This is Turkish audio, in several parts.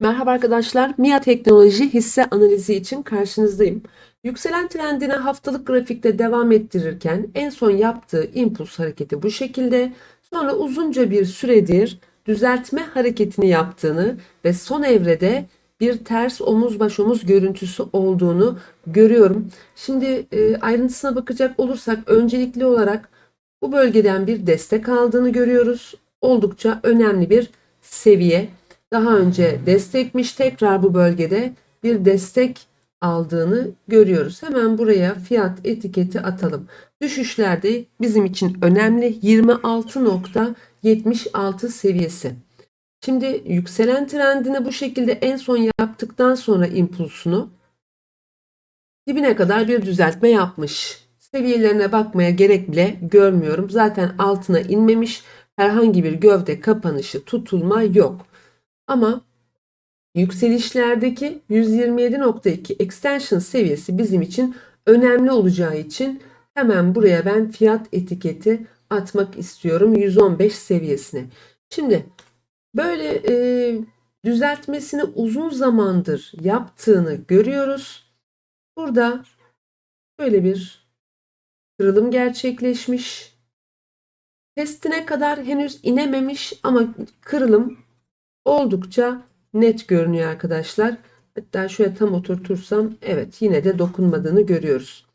Merhaba arkadaşlar, MIA Teknoloji hisse analizi için karşınızdayım. Yükselen trendine haftalık grafikte devam ettirirken en son yaptığı impuls hareketi bu şekilde. Sonra uzunca bir süredir düzeltme hareketini yaptığını ve son evrede bir ters omuz baş omuz görüntüsü olduğunu görüyorum. Şimdi e, ayrıntısına bakacak olursak öncelikli olarak bu bölgeden bir destek aldığını görüyoruz. Oldukça önemli bir seviye daha önce destekmiş tekrar bu bölgede bir destek aldığını görüyoruz. Hemen buraya fiyat etiketi atalım. Düşüşlerde bizim için önemli 26.76 seviyesi. Şimdi yükselen trendini bu şekilde en son yaptıktan sonra impulsunu dibine kadar bir düzeltme yapmış. Seviyelerine bakmaya gerek bile görmüyorum. Zaten altına inmemiş. Herhangi bir gövde kapanışı tutulma yok. Ama yükselişlerdeki 127.2 extension seviyesi bizim için önemli olacağı için hemen buraya ben fiyat etiketi atmak istiyorum 115 seviyesine. Şimdi böyle e, düzeltmesini uzun zamandır yaptığını görüyoruz. Burada böyle bir kırılım gerçekleşmiş. Testine kadar henüz inememiş ama kırılım oldukça net görünüyor arkadaşlar. Hatta şöyle tam oturtursam evet yine de dokunmadığını görüyoruz.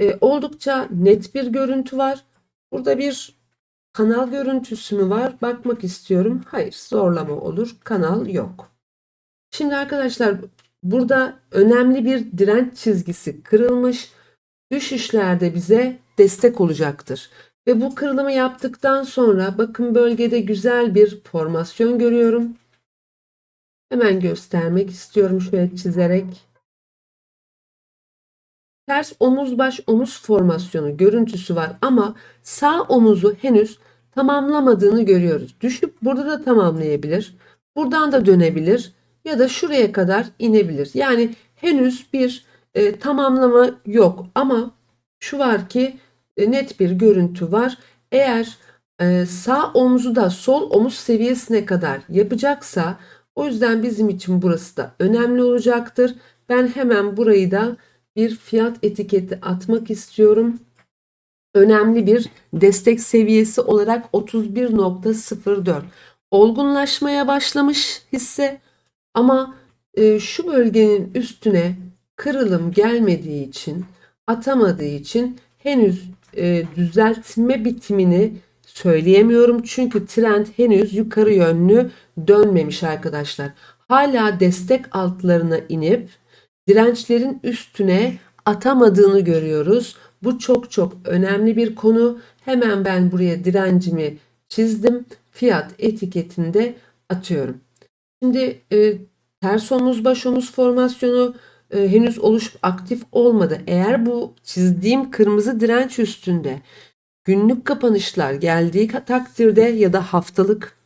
E, oldukça net bir görüntü var. Burada bir kanal görüntüsü mü var? Bakmak istiyorum. Hayır zorlama olur. Kanal yok. Şimdi arkadaşlar burada önemli bir direnç çizgisi kırılmış. Düşüşlerde bize destek olacaktır. Ve bu kırılımı yaptıktan sonra bakın bölgede güzel bir formasyon görüyorum. Hemen göstermek istiyorum şöyle çizerek. Ters omuz baş omuz formasyonu görüntüsü var ama sağ omuzu henüz tamamlamadığını görüyoruz. Düşüp burada da tamamlayabilir. Buradan da dönebilir ya da şuraya kadar inebilir. Yani henüz bir e, tamamlama yok ama şu var ki net bir görüntü var. Eğer e, sağ omuzu da sol omuz seviyesine kadar yapacaksa o yüzden bizim için burası da önemli olacaktır. Ben hemen burayı da bir fiyat etiketi atmak istiyorum. Önemli bir destek seviyesi olarak 31.04. Olgunlaşmaya başlamış hisse ama e, şu bölgenin üstüne kırılım gelmediği için atamadığı için henüz e, düzeltme bitimini söyleyemiyorum. Çünkü trend henüz yukarı yönlü dönmemiş arkadaşlar. Hala destek altlarına inip dirençlerin üstüne atamadığını görüyoruz. Bu çok çok önemli bir konu. Hemen ben buraya direncimi çizdim. Fiyat etiketinde atıyorum. Şimdi e, ters omuz baş omuz formasyonu e, henüz oluşup aktif olmadı. Eğer bu çizdiğim kırmızı direnç üstünde günlük kapanışlar geldiği takdirde ya da haftalık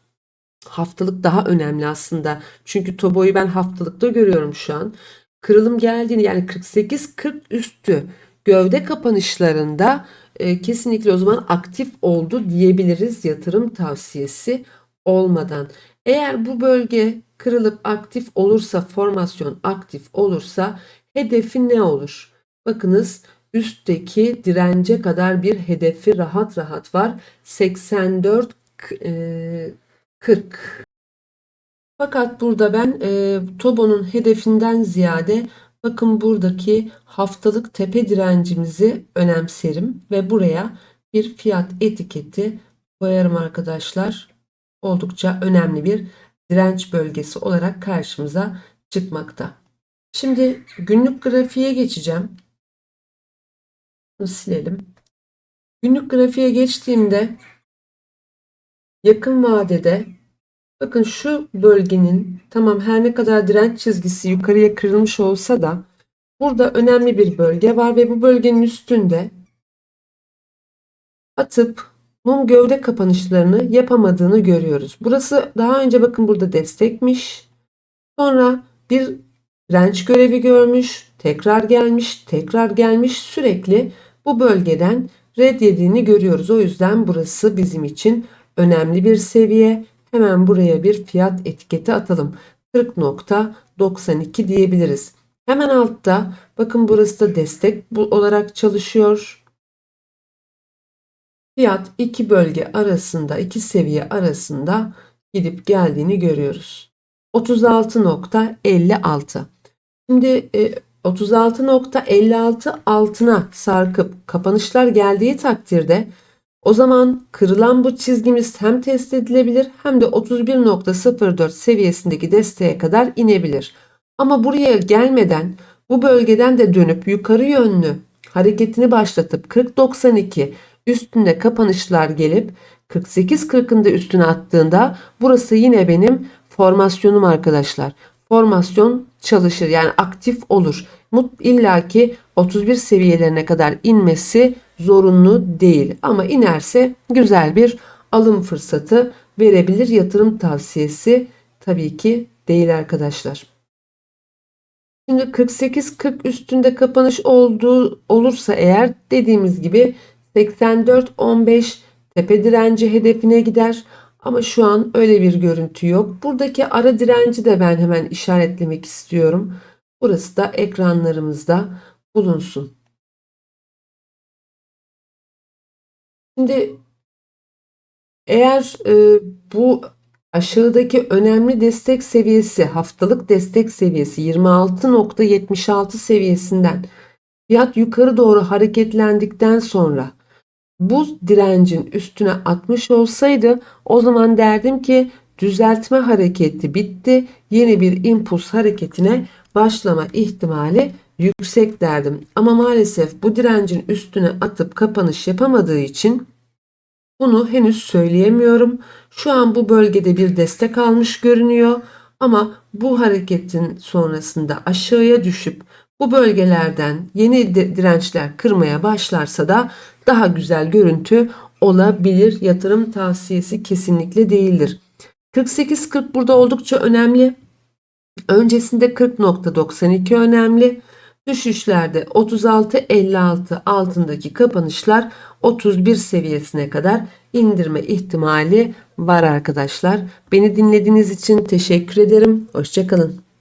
haftalık daha önemli aslında. Çünkü Tobo'yu ben haftalıkta görüyorum şu an. Kırılım geldiğini yani 48-40 üstü gövde kapanışlarında e, kesinlikle o zaman aktif oldu diyebiliriz yatırım tavsiyesi olmadan. Eğer bu bölge kırılıp aktif olursa formasyon aktif olursa hedefi ne olur? Bakınız üstteki dirence kadar bir hedefi rahat rahat var. 84 40. Fakat burada ben e, Tobo'nun hedefinden ziyade bakın buradaki haftalık tepe direncimizi önemserim ve buraya bir fiyat etiketi koyarım arkadaşlar. Oldukça önemli bir direnç bölgesi olarak karşımıza çıkmakta. Şimdi günlük grafiğe geçeceğim. Bunu silelim. Günlük grafiğe geçtiğimde yakın vadede bakın şu bölgenin tamam her ne kadar direnç çizgisi yukarıya kırılmış olsa da burada önemli bir bölge var ve bu bölgenin üstünde atıp mum gövde kapanışlarını yapamadığını görüyoruz. Burası daha önce bakın burada destekmiş. Sonra bir direnç görevi görmüş, tekrar gelmiş, tekrar gelmiş sürekli bu bölgeden red yediğini görüyoruz. O yüzden burası bizim için önemli bir seviye. Hemen buraya bir fiyat etiketi atalım. 40.92 diyebiliriz. Hemen altta bakın burası da destek olarak çalışıyor. Fiyat iki bölge arasında, iki seviye arasında gidip geldiğini görüyoruz. 36.56. Şimdi e, 36.56 altına sarkıp kapanışlar geldiği takdirde o zaman kırılan bu çizgimiz hem test edilebilir hem de 31.04 seviyesindeki desteğe kadar inebilir. Ama buraya gelmeden bu bölgeden de dönüp yukarı yönlü hareketini başlatıp 40.92 üstünde kapanışlar gelip 48.40'ın da üstüne attığında burası yine benim formasyonum arkadaşlar. Formasyon çalışır yani aktif olur. Mut illaki 31 seviyelerine kadar inmesi zorunlu değil ama inerse güzel bir alım fırsatı verebilir. Yatırım tavsiyesi tabii ki değil arkadaşlar. Şimdi 48-40 üstünde kapanış olduğu olursa eğer dediğimiz gibi 84-15 tepe direnci hedefine gider. Ama şu an öyle bir görüntü yok. Buradaki ara direnci de ben hemen işaretlemek istiyorum. Burası da ekranlarımızda bulunsun. Şimdi eğer e, bu aşağıdaki önemli destek seviyesi haftalık destek seviyesi 26.76 seviyesinden fiyat yukarı doğru hareketlendikten sonra bu direncin üstüne atmış olsaydı o zaman derdim ki düzeltme hareketi bitti. Yeni bir impuls hareketine başlama ihtimali yüksek derdim. Ama maalesef bu direncin üstüne atıp kapanış yapamadığı için bunu henüz söyleyemiyorum. Şu an bu bölgede bir destek almış görünüyor. Ama bu hareketin sonrasında aşağıya düşüp bu bölgelerden yeni dirençler kırmaya başlarsa da daha güzel görüntü olabilir. Yatırım tavsiyesi kesinlikle değildir. 48-40 burada oldukça önemli. Öncesinde 40.92 önemli. Düşüşlerde 36-56 altındaki kapanışlar 31 seviyesine kadar indirme ihtimali var arkadaşlar. Beni dinlediğiniz için teşekkür ederim. Hoşçakalın.